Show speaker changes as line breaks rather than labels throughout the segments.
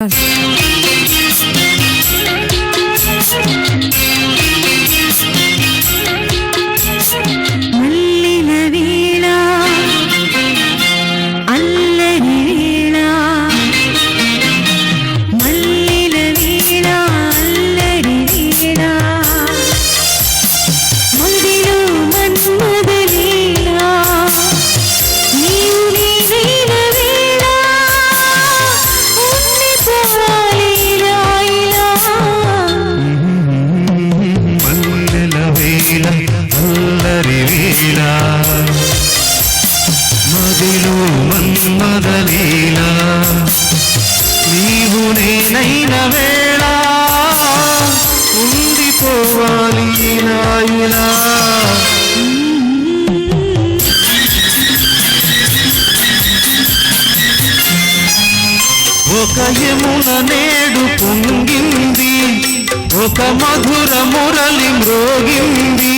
Yes. అల్లరి వీల మదిలు
మన్మదలీలా నీవు నేనైన వేళ ఉండిపోవాలి నాయులా ఒక యమున నేడు పొంగింది ఒక మధుర మురళి మ్రోగింది.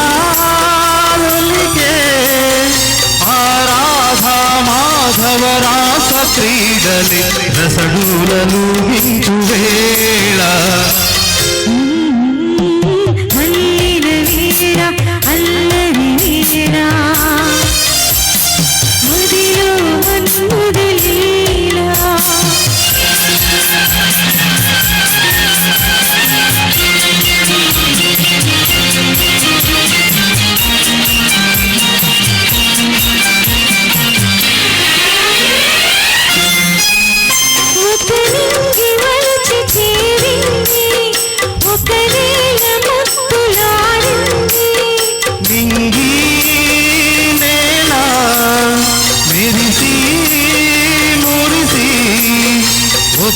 రాస క్రీడలి రసడూలలు వేళ.